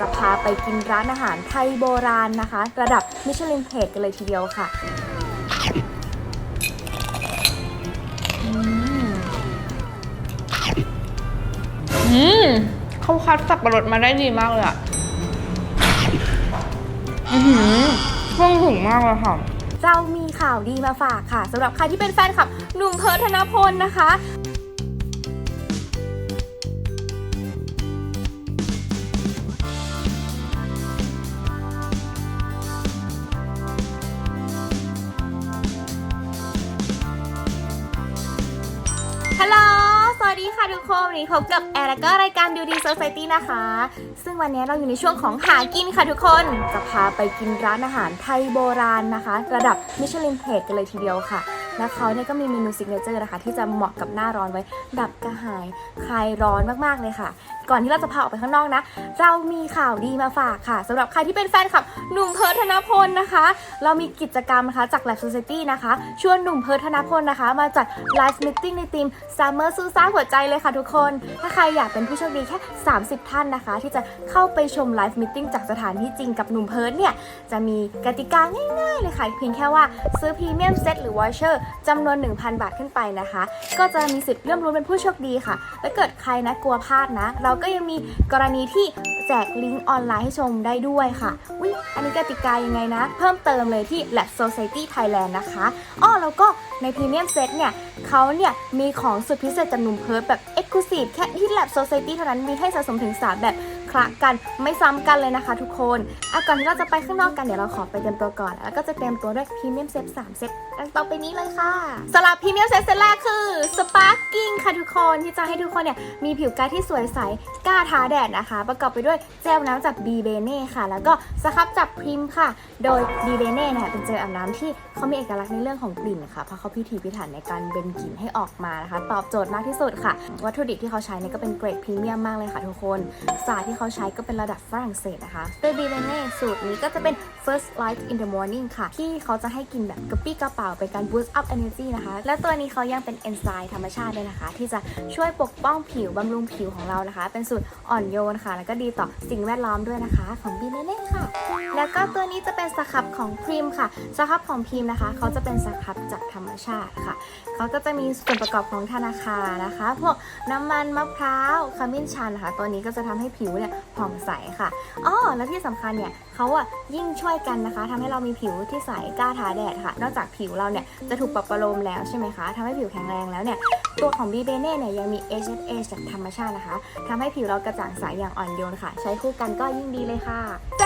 จะพาไปกินร้านอาหารไทยโบราณนะคะ ระดับมิชลินเพจกันเลยทีเดียวค่ะอืมอืมเขาคัดสับปะรดมาได้ดีมากเลยอะ อือหือเครื่องถึงมากเลยค่ะ เรามีข่าวดีมาฝากค่ะสำหรับใครที่เป็นแฟนคลับหนุ่มเพิร์ทธนพลนะคะ ค่ะทุกคนวันนี้พบกับแอร์แล้วก็รายการ Beauty Society นะคะ ซึ่งวันนี้เราอยู่ในช่วงของหากินค่ะทุกคน จะพาไปกินร้านอาหารไทยโบราณนะคะ ระดับมิชลินเพจกันเลยทีเดียวค่ะ และเขาเนี่ยก็มีเมนูซิกเนเจอร์นะคะ ที่จะเหมาะกับหน้าร้อนไว้ ดับกระหายคลายร้อนมากๆเลยค่ะก่อนที่เราจะพาออกไปข้างนอกนะ เรามีข่าวดีมาฝากค่ะสำหรับใครที่เป็นแฟนคลับหนุ่มเพิร์ธนพลนะคะ เรามีกิจกรรมนะคะจาก Lab Society นะคะชวนหนุ่มเพิร์ธนพลนะคะ มาจัดไลฟ์มิ e ในทีม Summer ซูซ่าหัวใจเลยค่ะทุกคน ถ้าใครอยากเป็นผู้โชคดีแค่ 30 ท่านนะคะ ที่จะเข้าไปชมไลฟ์มิ e จากสถานที่จริงกับหนุ่มเพิร์ทเนี่ยจะมีกติกาง่ายๆเลยค่ะเพียงแค่ว่าซื้อพรีเมียมเซตหรือวอเชอร์จำนวน 1,000 บาทขึ้นไปนะคะ ก็จะมีสิทธิ์เลื่อมลุ้นเป็นผู้โชคดีค่ะและเกิดใครนะกลัวพลาดนะเราก็ยังมีกรณีที่แจกลิงก์ออนไลน์ให้ชมได้ด้วยค่ะอุ๊ยอันนี้กติกายังไงนะ เพิ่มเติมเลยที่ Lab Society Thailand นะคะอ้อแล้วก็ในพรีเมียมเซตเนี่ยเขาเนี่ยมีของสุดพิเศษจำนวนเพิร์แบบ Exclusive แค่ที่ Lab Society เท่านั้นมีให้สะสมถึง 3 แบบ คละกันไม่ซ้ำกันเลยนะคะ ทุกคนอะก่อนที่เราจะไปข้างนอกกันเดี๋ยวเราขอไปเตรียมตัวก่อน แล้วก็จะเตรียมตัวด้วยพรีเมียมเซต3เซตดังต่อไปนี้เลยค่ะสำหรับพรีเมียมเซตเซตแรกคือ Sparking ค่ะทุกคนที่จะให้ทุกคนเนี่ยมีผิวกายที่สวยใสกล้าท้าแดดนะคะ ประกอบไปด้วยเจลน้ำจาก b b e n e ค่ะ แล้วก็สครับจากพริมค่ะ โดย b b e n e เนี่ยเป็นเจลอาบน้ำที่เขามีเอกลักษณ์ในเรื่องของกลิ่นค่ะเพราะเขาพิถีพิถันในการเบนกลิ่นให้ออกมานะคะ ตอบโจทย์มากที่สุดค่ะ วัตถุดิบที่เขาใช้เนี่ยก็เป็นเกรดพรีเมียมมากเลยค่ะทุกคนสารที่เขาขาใช้ก็เป็นระดับฝรั่งเศสนะคะโดย b b e n e สูตรนี้ก็จะเป็น first light in the morning ค่ะ ที่เขาจะให้กินแบบกระปี้กระเป๋าเป็นการ boost up energy นะคะ และตัวนี้เขายังเป็น enzyme ธรรมชาติด้วยนะคะ ที่จะช่วยปกป้องผิวบำรุงผิวของเรานะคะ เป็นสูตรอ่อนโยนค่ะ แล้วก็ดีต่อสิ่งแวดล้อมด้วยนะคะของ b b e n e ค่ะ แล้วก็ตัวนี้จะเป็นสครับของพรีมค่ะสครับของพรีมนะคะ เขาจะเป็นสครับจากธรรมชาติค่ะ เขาก็จะมีส่วนประกอบของธนาคารนะคะ พวกน้ำมันมะพร้าวขมิ้นชันค่ะ ตัวนี้ก็จะทำให้ผิวเนี่ยผ่องใสค่ะอ๋อแล้วที่สำคัญเนี่ยเขาอะยิ่งช่วยกันนะคะทำให้เรามีผิวที่ใสกล้าทาแดดค่ะ นอกจากผิวเราเนี่ยจะถูกปรับประโลมแล้วใช่ไหมคะทำให้ผิวแข็งแรงแล้วเนี่ยตัวของบีเบเน่เนี่ยยังมี HSA จากธรรมชาตินะคะทำให้ผิวเรากระจ่างใสอย่างอ่อนโยนค่ะ ใช้คู่กันก็ยิ่งดีเลยค่ะ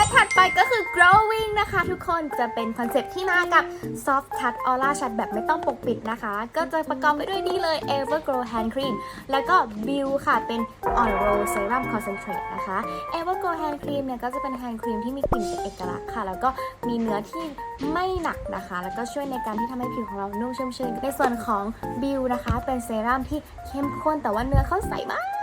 เซตถัดไปก็คือ growing นะคะทุกคนจะเป็นคอนเซ็ปต์ที่มากับ soft touch aura ชัดแบบไม่ต้องปกปิดนะคะ ก็จะประกอบไปด้วยนี่เลย everglow hand cream แล้วก็ Bill ค่ะเป็น on roll serum concentrate นะคะ everglow hand cream เนี่ยก็จะเป็น hand cream ที่มีกลิ่นเป็นเอกลักษณ์ค่ะ แล้วก็มีเนื้อที่ไม่หนักนะคะ แล้วก็ช่วยในการที่ทำให้ผิวของเรานุ่มชุ่มชื่นในส่วนของ Bill นะคะ เป็นเซรั่มที่เข้มข้นแต่ว่าเนื้อเขาใสมาก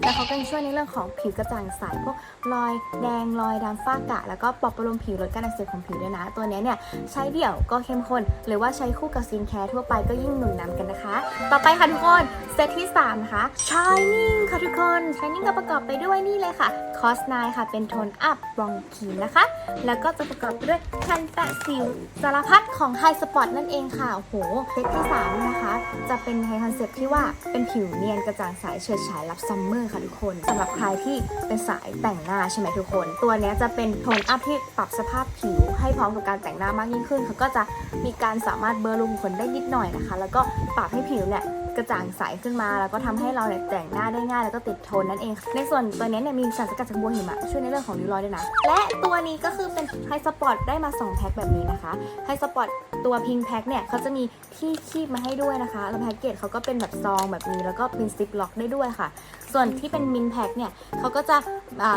แล้วเขาก็ยังช่วยในเรื่องของผิวกระจ่างใสพวกรอยแดงรอยดำฝ้ากระแล้วก็ปลอบประโลมผิวลดการอักเสบของผิวด้วยนะ ตัวนี้เนี่ยใช้เดี่ยวก็เข้มข้นหรือว่าใช้คู่กับซินแคร์ทั่วไปก็ยิ่งหนุนนำกันนะคะ ต่อไปค่ะทุกคนเซตที่ 3 นะคะ Shining ค่ะทุกคน Shining ก็ประกอบไปด้วยนี่เลยค่ะ Cos 9ค่ะ เป็นโทนอัพบองคีนะคะ แล้วก็จะประกอบไปด้วยคันแปะสิวสารพัดของ High Spot นั่นเองค่ะโอ้โหเซตที่ 3 นะคะ จะเป็นในคอนเซ็ปที่ว่าเป็นผิวเนียนกระจ่างใสเฉิดฉายรับสซัมเมอร์ค่ะทุกคนสำหรับใครที่เป็นสายแต่งหน้าใช่ไหมทุกคน ตัวนี้จะเป็นโทนอัพที่ปรับสภาพผิว ให้พร้อมกับการแต่งหน้ามากยิ่งขึ้นเขาก็จะมีการสามารถเบลอรูขุมขนได้นิดหน่อยนะคะ แล้วก็ปรับให้ผิวเนี่ย กระจ่างใสขึ้นมา แล้วก็ทำให้เราเนี่ยแต่งหน้าได้ง่ายแล้วก็ติดโทนนั่นเอง ในส่วนตัวนี้เนี่ยมีสารสกัดจากบัวหิมะช่วยในเรื่องของริ้วรอยด้วยนะ และตัวนี้ก็คือเป็นไฮสปอร์ตได้มา 2 แพ็คแบบนี้นะคะไฮสปอร์ตตัวพิงแพ็คเนี่ยเขาจะมีที่คีบมาให้ด้วยนะคะ แล้วแพ็กเกจเขาก็เป็นแบบซองแบบนี้ แล้วก็เป็นซิปล็อกได้ด้วยค่ะ ส่วนที่เป็นมินแพ็คเนี่ยเขาก็จะ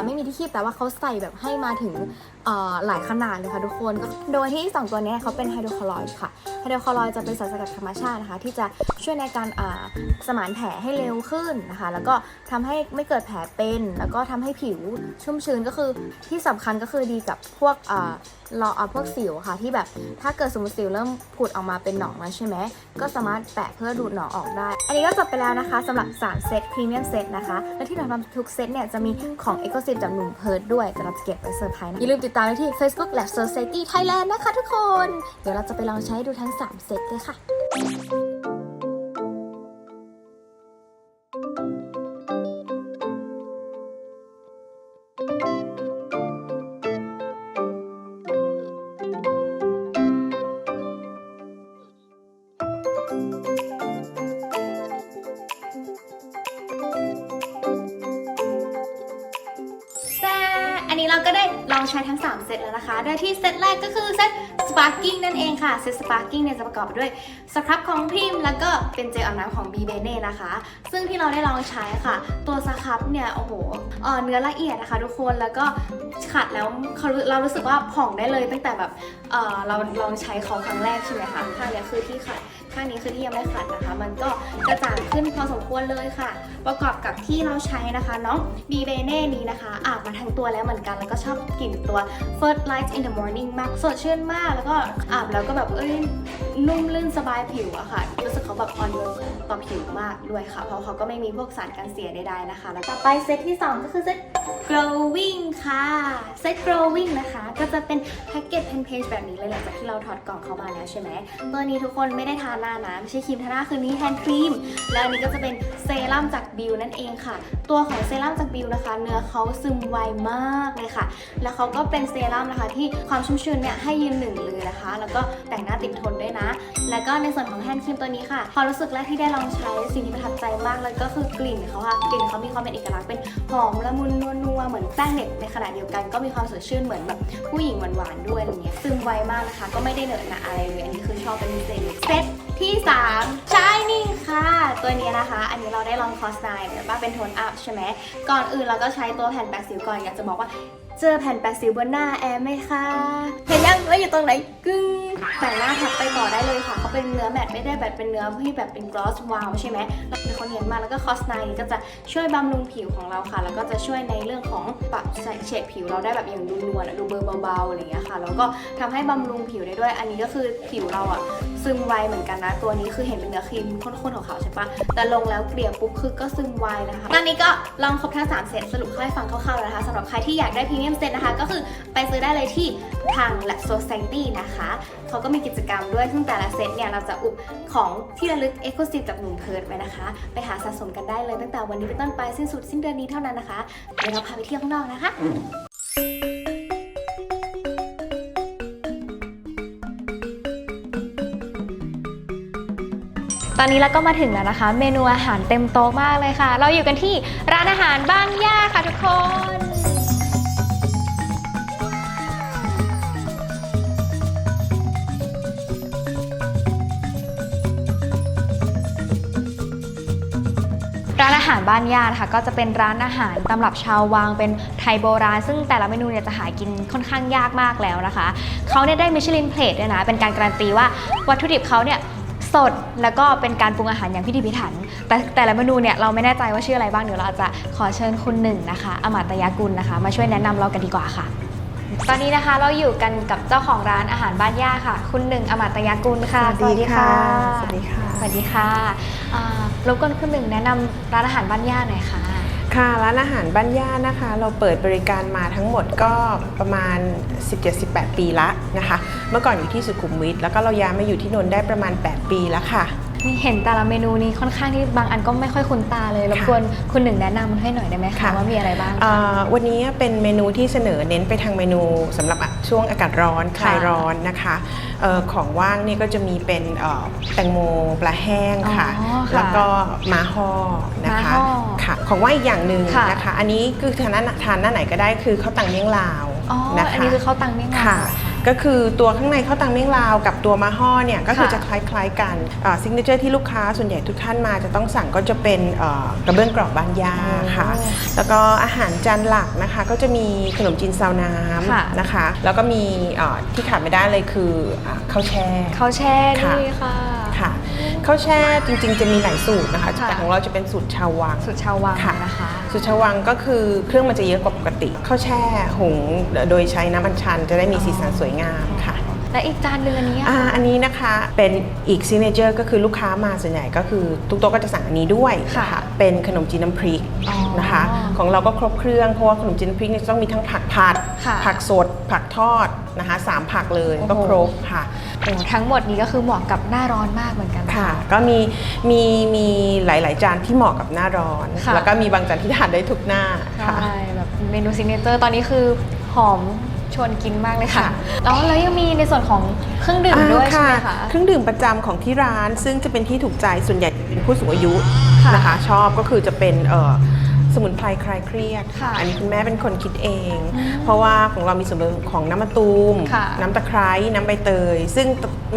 ไม่มีที่คีบแต่ว่าเขาใส่แบบให้มาถึงหลายขนาดเลยค่ะทุกคน โดยที่ 2 ตัวนี้เขาเป็นไฮโดรคลอรอยด์ค่ะ ไฮโดรคลอรอยด์จะเป็นสารสกัดธรรมชาตินะคะ ที่จะช่วยในการสมานแผลให้เร็วขึ้นนะคะ แล้วก็ทำให้ไม่เกิดแผลเป็น แล้วก็ทำให้ผิวชุ่มชื้นก็คือที่สำคัญก็คือดีกับพวก รออ่าพวกสิวค่ะที่แบบถ้าเกิดสมมติสิวเริ่มผุดออกมาเป็นหนองแล้วใช่ไหมก็สามารถแปะเพื่อดูดหนองออกได้ อันนี้ก็จบไปแล้วนะคะสำหรับ3เซตพรีเมียมเซตนะคะ และที่สำคัญทุกเซตเนี่ยจะมีของ e x c l u s i v e จากหนุ่มเพิร์ดด้วยจะเราจะเก็บไว้เซอร์ไพรส์นะอย่าลืมติดตามได้ที่ Facebook Lab Society Thailand นะคะทุกคน เดี๋ยวเราจะไปลองใช้ดูทั้ง 3 เซตเลยค่ะ เซตแล้วนะคะ โดยที่เซตแรกก็คือเซต Sparking นั่นเองค่ะ เซต Sparking เนี่ยจะประกอบไปด้วยสครับของพิมแล้วก็เป็นเจลอาบน้ำของ b b e n e นะคะ ซึ่งที่เราได้ลองใช้ค่ะ ตัวสครับเนี่ยโอ้โหเอ่อเนื้อละเอียดนะคะ ทุกคนแล้วก็ขัดแล้วเขารู้เรารู้สึกว่าผ่องได้เลยตั้งแต่แบบเออเราลองใช้เขาครั้งแรกใช่ไหมคะข้างเนี้ยคือที่ขัด ข้างนี้คือที่ยังไม่ขัดนะคะ มันก็กระจ่างขึ้นพอสมควรเลยค่ะ ประกอบกับที่เราใช้นะคะน้องบีเบเน่นี้นะคะอาบมาทั้งตัวแล้วเหมือนกัน แล้วก็ชอบกลิ่นตัว First Light in the Morning มากสดชื่นมาก แล้วก็อาบแล้วก็แบบเอ้ยนุ่มลื่นสบายผิวอะค่ะรู้สึกเขาแบบอ่อนโยนต่อผิวมากด้วยค่ะ เพราะเขาก็ไม่มีพวกสารกันเสียใดๆนะคะ แล้วต่อไปเซตที่ 2 ก็คือเซต glowing ค่ะ เซต glowing นะคะ ก็จะเป็นแพ็กเกจเพนเพจแบบนี้เลยหลังจากที่เราถอดกล่องเข้ามาแล้วใช่ไหมตัวนี้ทุกคนไม่ได้ทาหน้านะไม่ใช่ครีมทาหน้าคือนี้แฮนด์ครีม แล้วอันนี้ก็จะเป็นเซรั่มจากบิวนั่นเองค่ะ ตัวของเซรั่มจากบิวนะคะ เนื้อเขาซึมไวมากเลยค่ะ แล้วเขาก็เป็นเซรั่มนะคะ ที่ความชุ่มชื้นเนี่ยให้ยืนหนึ่งเลยนะคะ แล้วก็แต่งหน้าติดทนด้วยนะ แล้วก็ในส่วนของแฮนด์ครีมตัวนี้ค่ะพอรู้สึกแรกที่ได้ลองใช้สิ่งที่ประทับใจมากเลยก็คือกลิ่นเขาค่ะกลิ่นเขามีความเป็นเอกลักษณ์เป็นหอมละมุนนัวๆเหมือนแป้งเด็กในขณะเดียวกันก็มีความสดชื่นเหมือนแบบผู้หญิงหวานๆด้วยอะไรเงี้ยซึมไวมากนะคะ ก็ไม่ได้เหนอะหนะอะไรเลยอันนี้คือชอบเป็นพิเศษเซตที่ 3 Shining ค่ะ ตัวนี้นะคะ อันนี้เราได้ลองคอสไนแบบว่าเป็นโทนอัพใช่ไหมก่อนอื่นเราก็ใช้ตัวแผ่นแปะสิวก่อนอยากจะบอกว่า เจอแผ่นแปะสิวบนหน้าแอร์ไหมคะเห็นยังว่าอยู่ตรงไหนกึ้งแต่หน้าทับไปต่อได้เลยค่ะเขาเป็นเนื้อแมตต์ไม่ได้แบบเป็นเนื้อที่แบบเป็นกลอสวาวใช่ไหมแล้วมีคนเนียนมาแล้วก็คอสไนก็จะช่วยบำรุงผิวของเราค่ะ แล้วก็จะช่วยในเรื่องของปรับเฉดผิวเราได้แบบอย่างดูนวลดูเบอร์เบาๆอะไรอย่างเงี้ยค่ะแล้วก็ทำให้บำรุงผิวได้ด้วย อันนี้ก็คือผิวเราอะซึมไวเหมือนกันนะ ตัวนี้คือเห็นเป็นเนื้อครีมข้นๆของเขาวๆใช่ปะแต่ลงแล้วเกลี่ยปุ๊บคือก็ซึมไวนะคะตอนนี้ก็ลองครบทั้งสามเซตสรุปให้ฟังคร่าวๆแล้วนะคะสำหรับใครที่อยากได้พรีเมียมเซตนะคะ ก็คือไปซื้อได้เลยที่ทาง Lab Society นะคะเขาก็มีกิจกรรมด้วย ซึ่งแต่ละเซตเนี่ย เราจะอุบของที่ระลึก e x c l u s i v e จากหนุ่มเพิร์ดไว้นะคะ ไปหาสะสมกันได้เลยตั้งแต่วันนี้เป็นต้นไปสิ้นสุดสิ้นเดือนนี้เท่านั้นนะคะเดี๋ยวเราพาไปเที่ยวข้างนอกนะคะตอนนี้เราก็มาถึงแล้วนะคะ เมนูอาหารเต็มโต๊ะมากเลยค่ะ เราอยู่กันที่ร้านอาหารบ้านย่าค่ะทุกคน หารบ้านย่านะคะก็จะเป็นร้านอาหารตำรับชาววังเป็นไทยโบราณ ซึ่งแต่ละเมนูเนี่ยจะหากินค่อนข้างยากมากแล้วนะคะเขาเนี่ยได้มิชลินเพลทด้วยนะ เป็นการการันตีว่าวัตถุดิบเขาเนี่ยสดแล้วก็เป็นการปรุงอาหารอย่างพิถีพิถัน แต่แต่ละเมนูเนี่ยเราไม่แน่ใจว่าชื่ออะไรบ้างเดี๋ยวเราจะขอเชิญคุณหนึ่งนะคะอมาตยากุลนะคะ มาช่วยแนะนำเรากันดีกว่าค่ะ ตอนนี้นะคะเราอยู่กันกับเจ้าของร้านอาหารบ้านย่าค่ะ คุณหนึ่งอมาตยากุลค่ะสวัสดีค่ะสสวัวัสสดีดีค่ะค่ะ สวัสดีค่ะอ่ารบกวนคุณหนึ่งแนะนำร้านอาหารบ้านย่าหน่อยค่ะ ค่ะร้านอาหารบ้านย่านะคะ เราเปิดบริการมาทั้งหมดก็ประมาณ 17-18 ปีละนะคะ เมื่อก่อนอยู่ที่สุขุมวิทแล้วก็เราย้ายมาอยู่ที่นนท์ได้ประมาณ 8 ปีแล้วค่ะ นี่เห็นแต่ละเมนูนี้ค่อนข้างที่บางอันก็ไม่ค่อยคุ้นตาเลยรบกวนคุณหนึ่งแนะนำให้หน่อยได้ไหมคะค่ะว่ามีอะไรบ้างเอ่อวันนี้เป็นเมนูที่เสนอเน้นไปทางเมนูสำหรับช่วงอากาศร้อนคลายร้อนนะคะเออของว่างนี่ก็จะมีเป็นเอ่อแตงโมปลาแห้งค่ะอ๋อค่ะแล้วก็ม้าห่อนะคะม้าห่อค่ะของว่างอีกอย่างหนึ่งค่ะนะคะ อันนี้คือทานหน้าทานหน้าไหนก็ได้คือข้าวตังเมี่ยงลาวอ๋อนะคะอันนี้คือข้าวตังเมี่ยงลาวค่ะเหรอคะ ก็คือตัวข้างในข้าวตังเมี่ยงลาวกับตัวมาห่อเนี่ยก็คือค่ะจะคล้ายๆกันซิงเกิลที่ลูกค้าส่วนใหญ่ทุกท่านมาจะต้องสั่งก็จะเป็นเอ่อกระเบื้องกรอบบ้านยาค่ะโอ้แล้วก็อาหารจานหลักนะคะ ก็จะมีขนมจีนซาวน้ค่ะำนะคะ แล้วก็มีเอ่อที่ขาดไม่ได้เลยคืออ่าข้าวแช่ข้าวแช่ค่ะนี่ค่ะค่ะข้าวแช่จริงๆ จะมีหลายสูตรนะคะค่ะแต่ของเราจะเป็นสูตรชาววังสุดชาววังค่ะนะคะ สุชววังก็คือเครื่องมันจะเยอะกว่าปกติข้าวแช่หุงโดยใช้น้ำอัญชันจะได้มีสีสันสวยงามค่ะ และอีกจานหนึงอันนี้อะอ่าอันนี้นะคะเป็นอีกซิเนเจอร์ก็คือลูกค้ามาส่วนใหญ่ก็คือทุกโต๊ะก็จะสั่งอันนี้ด้วยค่ะนะคะเป็นขนมจีนน้ำพริกอ๋อนะคะ ของเราก็ครบเครื่องเพราะว่าขนมจีนน้ำพริกเนี่ยจะต้องมีทั้งผักผัดค่ะผักสด ผักทอดนะคะสามผักเลยโอ้โหก็ครบค่ะโอ้ทั้งหมดนี้ก็คือเหมาะกับหน้าร้อนมากเหมือนกันนค่ะ ก็มีมีมีหลาย ๆ จานที่เหมาะกับหน้าร้อนค่ะแล้วก็มีบางจานที่ทานได้ทุกหน้าค่ะใช่แบบเมนูซิกเนเจอร์ตอนนี้คือหอม ชวนกินมากเลยค่ะค่ะแล้วแล้วยังมีในส่วนของเครื่องดื่มด้วยอ่าใช่ไหมคะ เครื่องดื่มประจำของที่ร้าน ซึ่งจะเป็นที่ถูกใจส่วนใหญ่เป็นผู้สูงอายุค่ะนะคะ ชอบก็คือจะเป็นเอ่อสมุนไพรคลายเครียดค่ะอันนี้คุณแม่เป็นคนคิดเอง เพราะว่าของเรามีส่วนผสมของน้ำมะตูม ค่ะ น้ำตะไคร้น้ำใบเตย ซึ่ง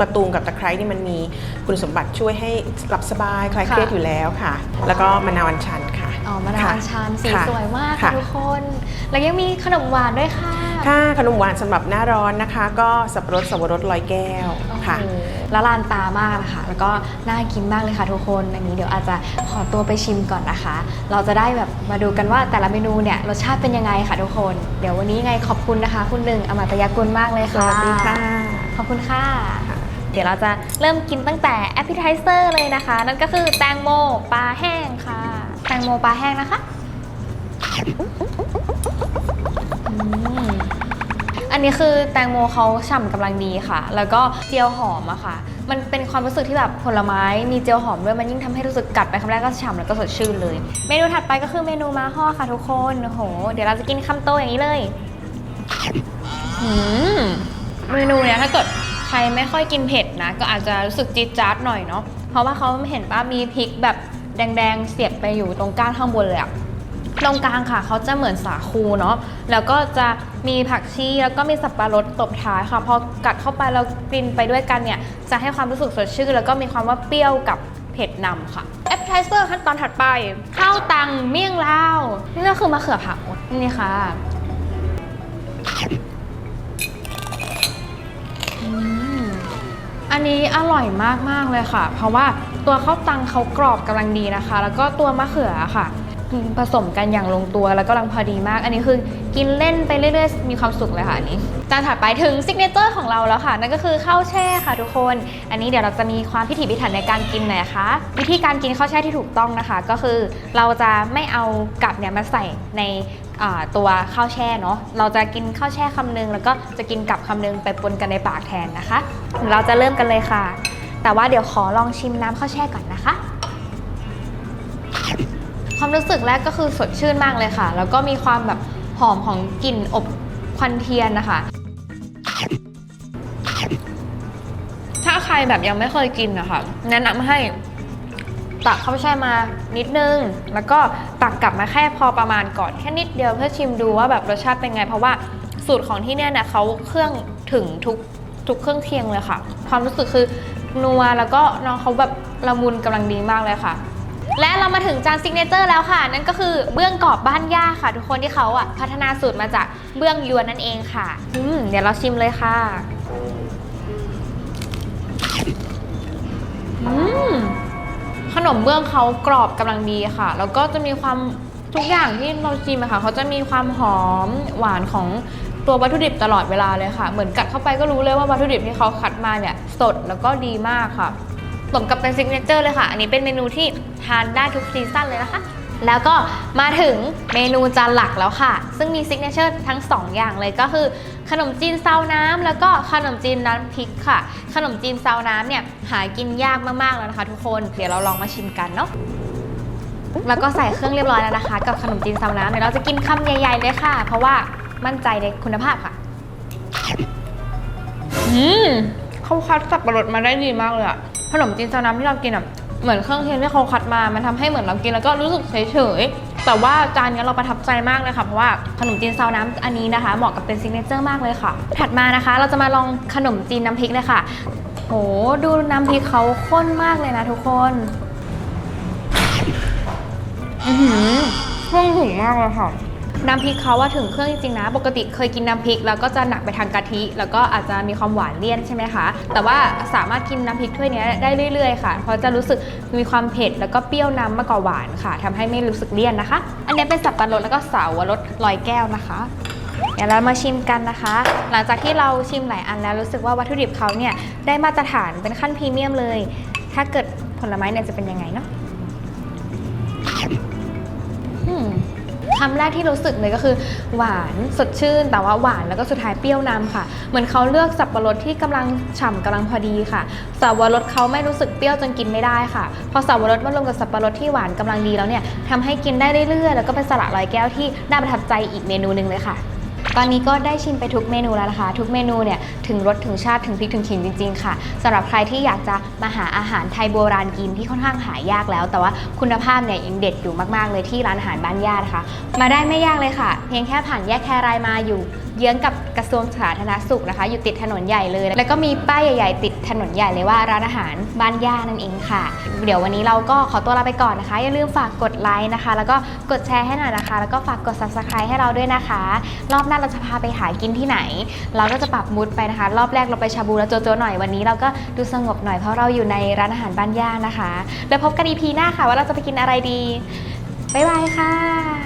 มะตูมกับตะไคร้นี่มันมีคุณสมบัติช่วยให้หลับสบายคลายเครียดอยู่แล้วค่ะ แล้วก็มะนาวอัญชันค่ะอ๋อมะนาวค่ะอัญชันสีค่ะสวยมากค่ะค่ะ ทุกคน แล้วยังมีขนมหวานด้วยค่ะ ถ้าขนมหวานสำหรับหน้าร้อนนะคะ ก็สับปะรดสับปะรดลอยแก้วค่ะ โอ้โหละลานตามากนะคะ แล้วก็น่ากินมากเลยค่ะทุกคน อันนี้เดี๋ยวอาจจะขอตัวไปชิมก่อนนะคะ เราจะได้แบบมาดูกันว่าแต่ละเมนูเนี่ยรสชาติเป็นยังไงค่ะทุกคน เดี๋ยววันนี้ยังไงขอบคุณนะคะ คุณหนึ่งอมตยกุลมากเลยสค่ะ วัสดีค่ะ ขอบคุณค่ะ เดี๋ยวเราจะเริ่มกินตั้งแต่ appetizer เลยนะคะ นั่นก็คือแตงโมปลาแห้งค่ะ แตงโมปลาแห้งนะคะอืมอั นี้คือแตงโมเขาฉ่ำกำลังดีค่ะ แล้วก็เจียวหอมอะค่ะ มันเป็นความรู้สึกที่แบบผลไม้มีเจียวหอมด้วยมันยิ่งทำให้รู้สึกกัดไปคำแรกก็ฉ่ำแล้วก็สดชื่นเลย เมนูถัดไปก็คือเมนูมาห่อค่ะทุกคนโอ้โห เดี๋ยวเราจะกินคำโตอย่างนี้เลยอืมเมนูเนี้ยถ้าเกิดใครไม่ค่อยกินเผ็ดนะ ก็อาจจะรู้สึกจี๊ดจ๊าดหน่อยเนาะเพราะว่าเขาเห็นป้ามีพริกแบบแดงๆเสียบไปอยู่ตรงก้านข้างบนเลยอะ ตรงกลางค่ะเขาจะเหมือนสาคูเนาะแล้วก็จะมีผักชีแล้วก็มีสับปะรดตบท้ายค่ะพอกัดเข้าไปแล้วกินไปด้วยกันเนี่ยจะให้ความรู้สึกสดชื่นแล้วก็มีความว่าเปรี้ยวกับเผ็ดนำค่ะแอปเ i เซอร์ขั้นตอนถัดไป ข้าวตังเมี่ยงลาวนี่ก็คือมะเขือเผานี่ค่ะอันนี้อร่อยมากๆเลยค่ะ เพราะว่าตัวข้าวตังเขากรอบกำลังดีนะคะ แล้วก็ตัวมะเขือค่ะ ผสมกันอย่างลงตัวแล้วก็กำลังพอดีมาก อันนี้คือกินเล่นไปเรื่อยๆ มีความสุขเลยค่ะอันนี้จานถัดไปถึงซิกเนเจอร์ของเราแล้วค่ะ นั่นก็คือข้าวแช่ค่ะทุกคน อันนี้เดี๋ยวเราจะมีความพิถีพิถันในการกินหน่อยคะวิธีการกินข้าวแช่ที่ถูกต้องนะคะ ก็คือเราจะไม่เอากับเนี่ยมาใส่ในตัวข้าวแช่เนาะ เราจะกินข้าวแช่คำนึง แล้วก็จะกินกับคำนึงไปปนกันในปากแทนนะคะ เราจะเริ่มกันเลยค่ะ แต่ว่าเดี๋ยวขอลองชิมน้ำข้าวแช่ก่อนนะคะ ความรู้สึกแรกก็คือสดชื่นมากเลยค่ะ แล้วก็มีความแบบหอมของกลิ่นอบควันเทียนนะคะ ถ้าใครแบบยังไม่เคยกินนะคะแนะนำให้ตักข้าวแช่มานิดนึง แล้วก็ตักกลับมาแค่พอประมาณก่อนแค่นิดเดียวเพื่อชิมดูว่าแบบรสชาติเป็นไง เพราะว่าสูตรของที่เนี่ยนี่ยเขาเครื่องถึงทุกทุกเครื่องเคียงเลยค่ะ ความรู้สึกคือนัวแล้วก็น้องเขาแบบละมุนกำลังดีมากเลยค่ะ และเรามาถึงจานซิกเนเจอร์แล้วค่ะ นั่นก็คือเบื้องกรอบบ้านย่าค่ะ ทุกคนที่เขาอะพัฒนาสูตรมาจากเบื้องยวนนั่นเองค่ะอืมเดี๋ยวเราชิมเลยค่ะอืมขนมเบื้องเขากรอบกำลังดีค่ะ แล้วก็จะมีความทุกอย่างที่เราชิมอะค่ะ เขาจะมีความหอมหวานของตัววัตถุดิบตลอดเวลาเลยค่ะ เหมือนกัดเข้าไปก็รู้เลยว่าวัตถุดิบที่เขาคัดมาเนี่ยสดแล้วก็ดีมากค่ะ สมกับเป็นซิกเนเจอร์เลยค่ะ อันนี้เป็นเมนูที่ทานได้ทุกซีซั่นเลยนะคะ แล้วก็มาถึงเมนูจานหลักแล้วค่ะ ซึ่งมีซิกเนเจอร์ทั้ง 2 อย่างเลยก็คือ ขนมจีนซาวน้ำแล้วก็ขนมจีนน้ำพริกค่ะ ขนมจีนซาวน้ำเนี่ยหากินยากมากๆแล้วนะคะ ทุกคนเดี๋ยวเราลองมาชิมกันเนาะแล้วก็ใส่เครื่องเรียบร้อยแล้วนะคะ กับขนมจีนซาวน้ำเดี๋ยวเราจะกินคำใหญ่ๆเลยค่ะ เพราะว่ามั่นใจในคุณภาพค่ะ อืมเขาคัดสับปะรดมาได้ดีมากเลยอะ ขนมจีนซาวน้ำที่เรากินอะเหมือนเครื่องเคียงที่เขาคัดมา มันทำให้เหมือนเรากินแล้วก็รู้สึกเฉยๆ แต่ว่าจานนี้เราประทับใจมากเลยค่ะ เพราะว่าขนมจีนซาวน้ำอันนี้นะคะ เหมาะกับเป็นซิกเนเจอร์มากเลยค่ะ ถัดมานะคะ เราจะมาลองขนมจีนน้ำพริกเลยค่ะ โห ดูน้ำพริกเขาข้นมากเลยนะทุกคน อือหือเครื่องถึงมากเลยค่ะ น้ำพริกเขาว่าถึงเครื่องจริงๆนะ ปกติเคยกินน้ำพริกแล้วก็จะหนักไปทางกะทิ แล้วก็อาจจะมีความหวานเลี่ยนใช่ไหมคะ แต่ว่าสามารถกินน้ำพริกถ้วยนี้ได้เรื่อยๆค่ะ เพราะจะรู้สึกมีความเผ็ดแล้วก็เปรี้ยวนำมากกว่าหวานค่ะทำให้ไม่รู้สึกเลี่ยนนะคะ อันนี้เป็นสับปะรดแล้วก็เสาวรสลอยแก้วนะคะเดี๋ยวเรามาชิมกันนะคะ หลังจากที่เราชิมหลายอันแล้วรู้สึกว่าวัตถุดิบเขาเนี่ยได้มาตรฐานเป็นขั้นพรีเมียมเลย ถ้าเกิดผลไม้เนี่ยจะเป็นยังไงเนาะ คำแรกที่รู้สึกเลยก็คือ หวานสดชื่น แต่ว่าหวานแล้วก็สุดท้ายเปรี้ยวนำค่ะ เหมือนเขาเลือกสับปะรดที่กำลังฉ่ำกำลังพอดีค่ะสับปะรดเขาไม่รู้สึกเปรี้ยวจนกินไม่ได้ค่ะ พอสับปะรดมารวมกับสับปะรดที่หวานกำลังดีแล้วเนี่ยทำให้กินได้เรื่อยๆแล้วก็เป็นสละลอยแก้วที่น่าประทับใจอีกเมนูหนึ่งเลยค่ะ ตอนนี้ก็ได้ชิมไปทุกเมนูแล้วนะคะ ทุกเมนูเนี่ยถึงรสถึงชาติถึงพริกถึงขิงจริง ๆ ค่ะสำหรับใครที่อยากจะมาหาอาหารไทยโบราณกินที่ค่อนข้างหายากแล้ว แต่ว่าคุณภาพเนี่ยยังเด็ดอยู่มากๆ เลยที่ร้านอาหารบ้านญาติคะมาได้ไม่ยากเลยค่ะ เพียงแค่ผ่านแยกแครายมาอยู่เยื้องกับกระทรวงสาธารณสุขนะคะ อยู่ติดถนนใหญ่เลย แล้วก็มีป้ายใหญ่ ๆ ติดถนนใหญ่เลยว่าร้านอาหารบ้านย่านั่นเองค่ะ เดี๋ยววันนี้เราก็ขอตัวลาไปก่อนนะคะ อย่าลืมฝากกดไลค์นะคะ แล้วก็กดแชร์ให้หน่อยนะคะ แล้วก็ฝากกด subscribe ให้เราด้วยนะคะ รอบหน้าเราจะพาไปหากินที่ไหน เราก็จะปรับมูดไปนะคะ รอบแรกเราไปชาบูแล้วโจโจหน่อยวันนี้เราก็ดูสงบหน่อยเพราะเราอยู่ในร้านอาหารบ้านย่านะคะ แล้วพบกันอีพีหน้าค่ะว่าเราจะไปกินอะไรดีบ๊ายบายค่ะ